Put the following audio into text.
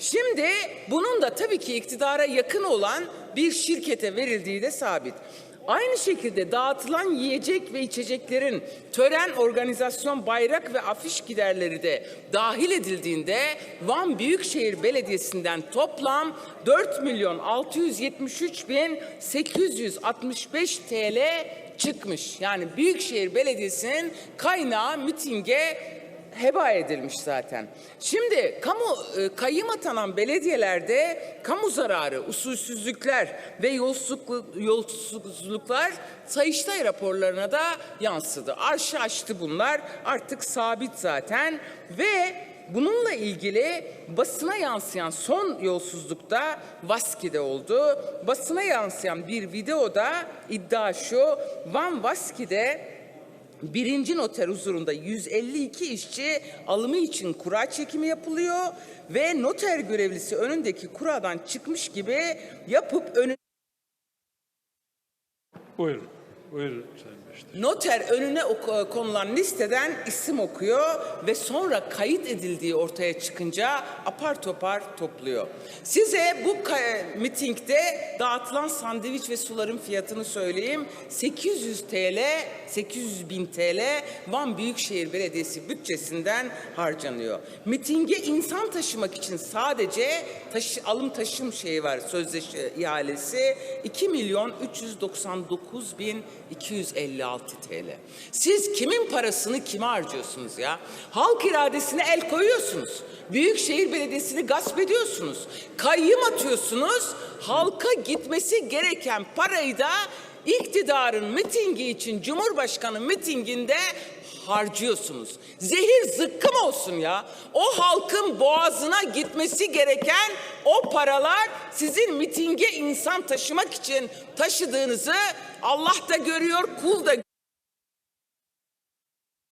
Şimdi bunun da tabii ki iktidara yakın olan bir şirkete verildiği de sabit. Aynı şekilde dağıtılan yiyecek ve içeceklerin tören, organizasyon, bayrak ve afiş giderleri de dahil edildiğinde Van Büyükşehir Belediyesi'nden toplam 4 milyon 673 bin 865 TL çıkmış. Yani Büyükşehir Belediyesi'nin kaynağı mitinge heba edilmiş zaten. Şimdi kamu e, kayyım atanan belediyelerde kamu zararı, usulsüzlükler ve yolsuzluk, yolsuzluklar Sayıştay raporlarına da yansıdı. Arşı açtı bunlar artık sabit zaten ve Bununla ilgili basına yansıyan son yolsuzlukta Vaski'de oldu. Basına yansıyan bir videoda iddia şu, Van Vaski'de birinci noter huzurunda 152 işçi alımı için kura çekimi yapılıyor ve noter görevlisi önündeki kuradan çıkmış gibi yapıp önü Buyurun. Noter önüne konulan listeden isim okuyor ve sonra kayıt edildiği ortaya çıkınca apar topar topluyor. Size bu ka- mitingde dağıtılan sandviç ve suların fiyatını söyleyeyim. 800 TL, 800 bin TL Van Büyükşehir Belediyesi bütçesinden harcanıyor. Mitinge insan taşımak için sadece taşı, alım taşım şeyi var sözleşme ihalesi 2 milyon 399 bin 256 TL. Siz kimin parasını kime harcıyorsunuz ya? Halk iradesine el koyuyorsunuz. Büyükşehir Belediyesi'ni gasp ediyorsunuz. Kayyım atıyorsunuz. Halka gitmesi gereken parayı da iktidarın mitingi için Cumhurbaşkanı mitinginde harcıyorsunuz. Zehir zıkkım olsun ya. O halkın boğazına gitmesi gereken o paralar sizin mitinge insan taşımak için taşıdığınızı Allah da görüyor, kul da